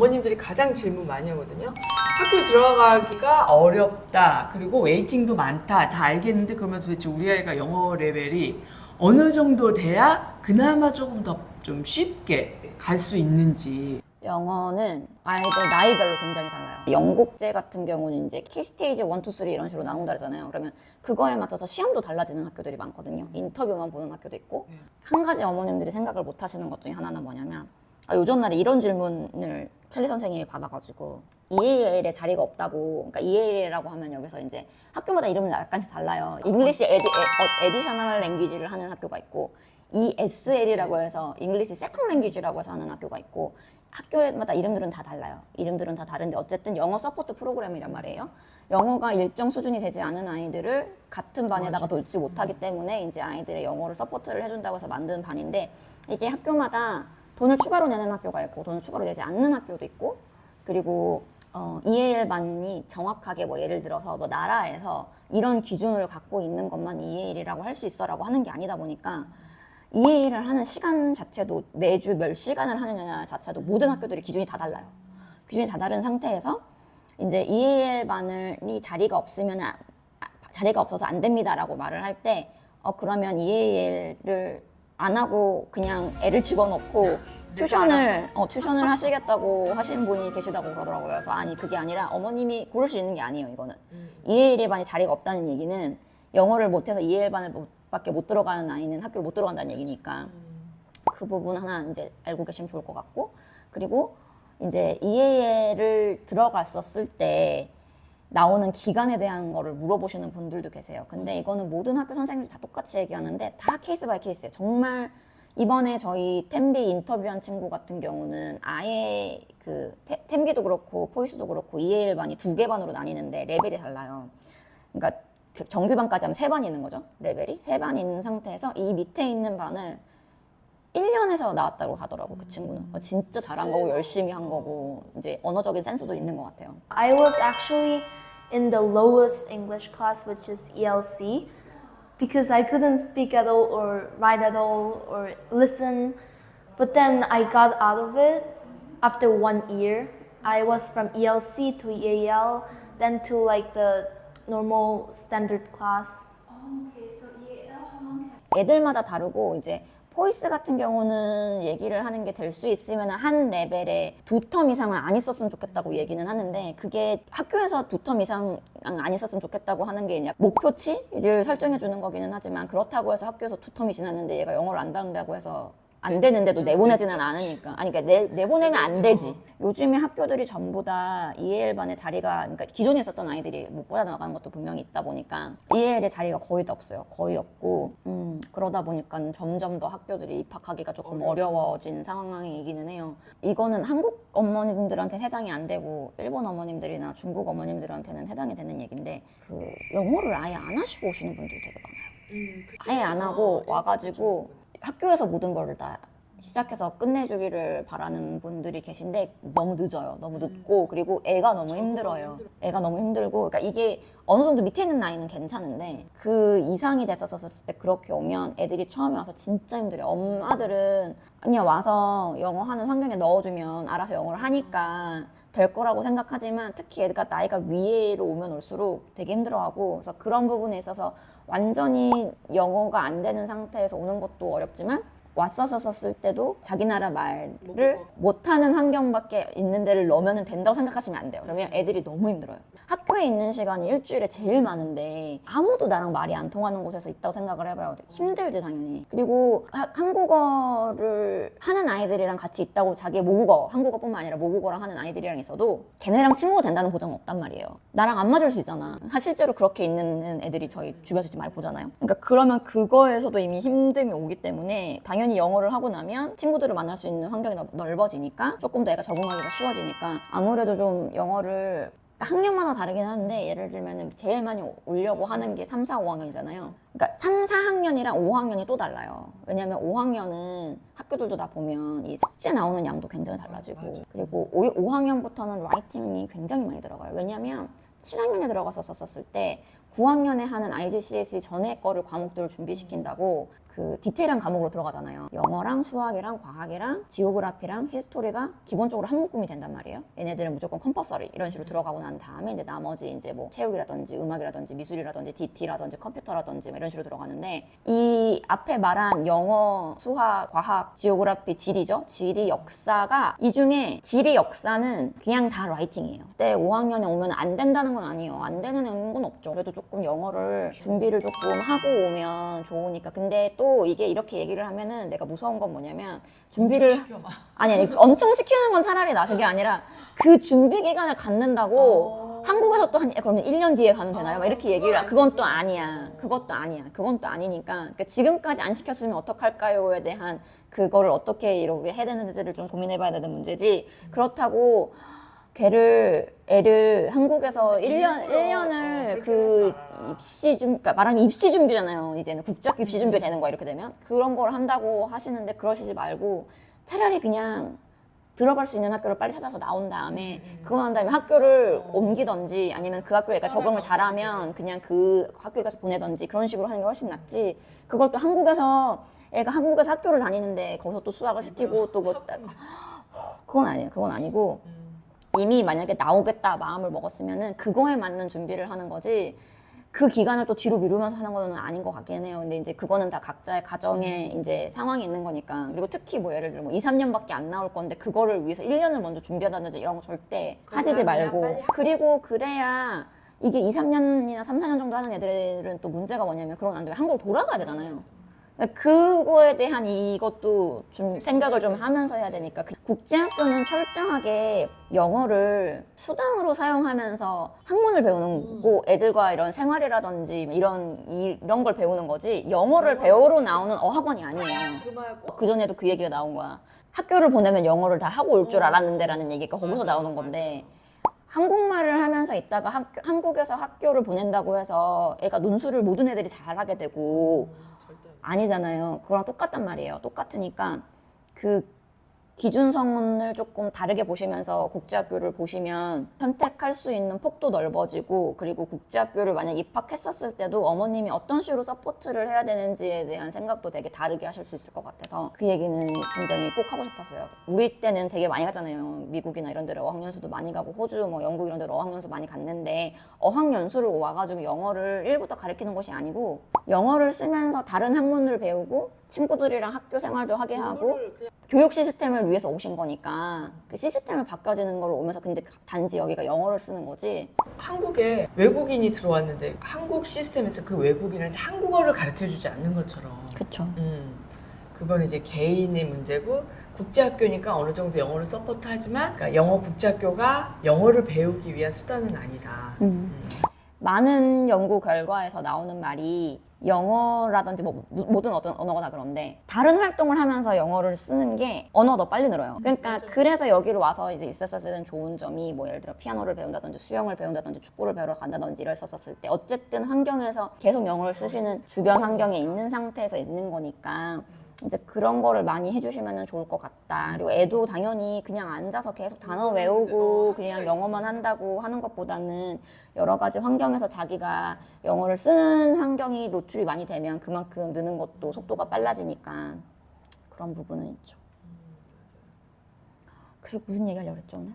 어머님들이 가장 질문 많이 하거든요. 학교 들어가기가 어렵다. 그리고 웨이팅도 많다. 다 알겠는데 그러면 도대체 우리 아이가 영어 레벨이 어느 정도 돼야 그나마 조금 더 좀 쉽게 갈 수 있는지. 영어는 아이들 나이별로 굉장히 달라요. 영국제 같은 경우는 이제 키 스테이지 1, 2, 3 이런 식으로 나온다 그러잖아요. 그러면 그거에 맞춰서 시험도 달라지는 학교들이 많거든요. 인터뷰만 보는 학교도 있고. 음. 한 가지 어머님들이 생각을 못 하시는 것 중에 하나는 뭐냐면 아, 요전 날에 이런 질문을 켈리 선생님이 받아가지고 EAL에 자리가 없다고 그러니까 EAL이라고 하면 여기서 이제 학교마다 이름이 약간씩 달라요. 잉글리시 에디, 에, 에디 셔널 랭귀지를 하는 학교가 있고 ESL이라고 해서 잉글리시 세컨 랭귀지라고 해서 하는 학교가 있고 학교마다 이름들은 다 달라요. 이름들은 다 다른데 어쨌든 영어 서포트 프로그램이란 말이에요. 영어가 일정 수준이 되지 않은 아이들을 같은 반에다가 놓지 못하기 때문에 이제 아이들의 영어를 서포트를 해준다고 해서 만든 반인데 이게 학교마다 돈을 추가로 내는 학교가 있고 돈을 추가로 내지 않는 학교도 있고 그리고 어, EAL 반이 정확하게 뭐 예를 들어서 뭐 나라에서 이런 기준을 갖고 있는 것만 EAL이라고 할 수 있어라고 하는 게 아니다 보니까 EA를 하는 시간 자체도 매주 몇 시간을 하느냐 자체도 모든 학교들이 기준이 다 달라요. 기준이 다 다른 상태에서 이제 EAL 반이 자리가 없으면 아, 아, 자리가 없어서 안 됩니다라고 말을 할 때 어 그러면 EAL을 안 하고 그냥 애를 집어넣고 튜션을 어, 튜션을 하시겠다고 하신 분이 계시다고 그러더라고요. 그래서 아니 그게 아니라 어머님이 고를 수 있는 게 아니에요. 이거는 EAL 반이 자리가 없다는 얘기는 영어를 못해서 EAL 반을 못- 밖에 못 들어가는 아이는 학교를 못 들어간다는 얘기니까 그 부분 하나 이제 알고 계시면 좋을 것 같고 그리고 이제 EAL을 들어갔었을 때 나오는 기간에 대한 거를 물어보시는 분들도 계세요. 근데 이거는 모든 학교 선생님들 다 똑같이 얘기하는데 다 케이스 바이 케이스예요. 정말 이번에 저희 템비 인터뷰한 친구 같은 경우는 아예 그 테- 템비도 그렇고 포이스도 그렇고 EAL 반이 두 개 반으로 나뉘는데 레벨이 달라요. 그러니까 그 정규반까지 하면 세 반이 있는 거죠. 레벨이 세 반이 있는 상태에서 이 밑에 있는 반을 1년에서 나왔다고 하더라고 그 친구는. 어, 진짜 잘한 거고 열심히 한 거고 이제 언어적인 센스도 있는 것 같아요. I was actually in the lowest English class, which is ELC, because I couldn't speak at all, or write at all, or listen. But then I got out of it after one year. I was from ELC to EAL, then to like the normal standard class. 애들마다 다르고 이제 포이스 같은 경우는 얘기를 하는 게 될 수 있으면 한 레벨에 두 텀 이상은 안 있었으면 좋겠다고 얘기는 하는데 그게 학교에서 두 텀 이상 안 있었으면 좋겠다고 하는 게 그냥 목표치를 설정해 주는 거기는 하지만 그렇다고 해서 학교에서 두 텀이 지났는데 얘가 영어를 안 다룬다고 해서 안 되는데도 내보내지는 않으니까. 아니 그러니까 내, 내보내면 안 되지. 요즘에 학교들이 전부 다 EAL 반의 자리가 그러니까 기존에 있었던 아이들이 못 받아 나가는 것도 분명히 있다 보니까 EAL의 자리가 거의 다 없어요. 거의 없고. 음, 그러다 보니까 점점 더 학교들이 입학하기가 조금 어려워진 상황이기는 해요. 이거는 한국 어머님들한테 해당이 안 되고 일본 어머님들이나 중국 어머님들한테는 해당이 되는 얘기인데 그 영어를 아예 안 하시고 오시는 분들이 되게 많아요. 아예 안 하고 와가지고 학교에서 모든 거를 다 시작해서 끝내주기를 바라는 분들이 계신데 너무 늦어요. 너무 늦고 그리고 애가 너무 힘들어요. 애가 너무 힘들고 그러니까 이게 어느 정도 밑에 있는 나이는 괜찮은데 그 이상이 됐었을 때 그렇게 오면 애들이 처음에 와서 진짜 힘들어요. 엄마들은 그냥 와서 영어 하는 환경에 넣어주면 알아서 영어를 하니까 될 거라고 생각하지만 특히 애가 나이가 위로 오면 올수록 되게 힘들어하고 그래서 그런 부분에 있어서 완전히 영어가 안 되는 상태에서 오는 것도 어렵지만 왔었었을 때도 자기 나라 말을 못하는 환경밖에 있는 데를 넣으면 된다고 생각하시면 안 돼요. 그러면 애들이 너무 힘들어요. 학교에 있는 시간이 일주일에 제일 많은데 아무도 나랑 말이 안 통하는 곳에서 있다고 생각을 해봐요. 힘들지 당연히. 그리고 하- 한국어를 하는 아이들이랑 같이 있다고 자기 모국어, 한국어뿐만 아니라 모국어랑 하는 아이들이랑 있어도 걔네랑 친구가 된다는 보장은 없단 말이에요. 나랑 안 맞을 수 있잖아. 사- 실제로 그렇게 있는 애들이 저희 주변에서 많이 보잖아요. 그러니까 그러면 그거에서도 이미 힘듦이 오기 때문에 당연히 영어를 하고 나면 친구들을 만날 수 있는 환경이 넓- 넓어지니까 조금 더 애가 적응하기가 쉬워지니까 아무래도 좀 영어를 학년마다 다르긴 하는데 예를 들면 제일 많이 오려고 하는 게 3, 4, 5학년이잖아요. 그러니까 3, 4학년이랑 5학년이 또 달라요. 왜냐면 5학년은 학교들도 다 보면 이 숙제 나오는 양도 굉장히 달라지고 맞아. 그리고 5, 5학년부터는 라이팅이 굉장히 많이 들어가요. 왜냐면 7학년에 들어갔었을 때 9학년에 하는 IGCSE 전에 거를 과목들을 준비시킨다고 그 디테일한 과목으로 들어가잖아요. 영어랑 수학이랑 과학이랑 지오그라피랑 히스토리가 기본적으로 한 묶음이 된단 말이에요. 얘네들은 무조건 컴퍼서리 이런 식으로 들어가고 난 다음에 이제 나머지 이제 뭐 체육이라든지 음악이라든지 미술이라든지 DT라든지 컴퓨터라든지 뭐 이런 식으로 들어가는데 이 앞에 말한 영어, 수학, 과학, 지오그라피, 지리죠. 지리, 역사가 이 중에 지리, 역사는 그냥 다 라이팅이에요. 그때 5학년에 오면 안 된다는 건 아니에요. 안 되는 건 없죠. 그래도 조금 영어를 준비를 조금 하고 오면 좋으니까. 근데 또 이게 이렇게 얘기를 하면은 내가 무서운 건 뭐냐면 준비를 시켜봐. 아니, 아니 엄청 시키는 건 차라리 나 그게 아니라 그 준비 기간을 갖는다고 어. 한국에서 또 한 그러면 1년 뒤에 가면 되나요? 막 이렇게 얘기를 그건 또 아니야. 그것도 아니야. 그건 또 아니니까 그러니까 지금까지 안 시켰으면 어떡할까요에 대한 그거를 어떻게 이렇게 해야 되는지를 좀 고민해 봐야 되는 문제지. 그렇다고 걔를 애를 한국에서 1년 1년을 어, 그 그렇게 하지 마라. 입시 준 그러니까 말하면 입시 준비잖아요. 이제는. 국적 입시 준비가 되는 거야 이렇게 되면. 그런 걸 한다고 하시는데 그러시지 말고 차라리 그냥 들어갈 수 있는 학교를 빨리 찾아서 나온 다음에 그거 난 다음에 학교를 옮기던지 아니면 그 학교에 애가 적응을 잘하면 그냥 그 학교를 가서 보내던지 그런 식으로 하는 게 훨씬 낫지. 그걸 또 한국에서 애가 한국에서 학교를 다니는데 거기서 또 수학을 시키고 또 뭐 그건 아니에요. 그건 아니고 음. 이미 만약에 나오겠다 마음을 먹었으면은 그거에 맞는 준비를 하는 거지 그 기간을 또 뒤로 미루면서 하는 거는 아닌 것 같긴 해요. 근데 이제 그거는 다 각자의 가정에 이제 상황이 있는 거니까. 그리고 특히 뭐 예를 들어 뭐 2, 3년밖에 안 나올 건데 그거를 위해서 1년을 먼저 준비한다든지 이런 거 절대 하지지 말고. 그리고 그래야 이게 2, 3년이나 3, 4년 정도 하는 애들은 또 문제가 뭐냐면 그런 안 되면 한국으로 돌아가야 되잖아요. 그거에 대한 이것도 좀 생각을 좀 하면서 해야 되니까 그 국제학교는 철저하게 영어를 수단으로 사용하면서 학문을 배우는 거고 애들과 이런 생활이라든지 이런 이런 걸 배우는 거지 영어를 배우러 나오는 어학원이 아니에요. 그. 그 전에도 그 얘기가 나온 거야. 학교를 보내면 영어를 다 하고 올 줄 알았는데라는 얘기가 거기서 나오는 건데 한국말을 하면서 있다가 학, 한국에서 학교를 보낸다고 해서 애가 논술을 모든 애들이 잘하게 되고. 아니잖아요. 그거랑 똑같단 말이에요. 똑같으니까 그 기준성을 조금 다르게 보시면서 국제학교를 보시면 선택할 수 있는 폭도 넓어지고 그리고 국제학교를 만약 입학했었을 때도 어머님이 어떤 식으로 서포트를 해야 되는지에 대한 생각도 되게 다르게 하실 수 있을 것 같아서 그 얘기는 굉장히 꼭 하고 싶었어요. 우리 때는 되게 많이 갔잖아요. 미국이나 이런 데를 어학연수도 많이 가고 호주 뭐 영국 이런 데로 어학연수 많이 갔는데 어학연수를 와가지고 영어를 1부터 가르치는 것이 아니고 영어를 쓰면서 다른 학문을 배우고 친구들이랑 학교 생활도 하게 하고 교육 시스템을 위해서 오신 거니까 그 시스템을 바꿔주는 걸 오면서 근데 단지 여기가 영어를 쓰는 거지? 한국에 외국인이 들어왔는데 한국 시스템에서 그 외국인한테 한국어를 가르쳐 주지 않는 것처럼. 그쵸. 음, 그건 이제 개인의 문제고 국제학교니까 어느 정도 영어를 서포트하지만 그러니까 영어 국제학교가 영어를 배우기 위한 수단은 아니다. 음. 많은 연구 결과에서 나오는 말이 영어라든지 뭐 무- 모든 어떤 언어가 다 그런데 다른 활동을 하면서 영어를 쓰는 게 언어가 더 빨리 늘어요. 그러니까 그래서 여기로 와서 이제 있었을 때는 좋은 점이 뭐 예를 들어 피아노를 배운다든지 수영을 배운다든지 축구를 배우러 간다든지 이랬었을 때 어쨌든 환경에서 계속 영어를 쓰시는 주변 환경에 있는 상태에서 있는 거니까 이제 그런 거를 많이 해주시면 좋을 것 같다. 그리고 애도 당연히 그냥 앉아서 계속 단어 외우고 그냥 영어만 한다고 하는 것보다는 여러 가지 환경에서 자기가 영어를 쓰는 환경이 노출이 많이 되면 그만큼 느는 것도 속도가 빨라지니까 그런 부분은 있죠. 그리고 무슨 얘기 하려고 그랬죠 오늘?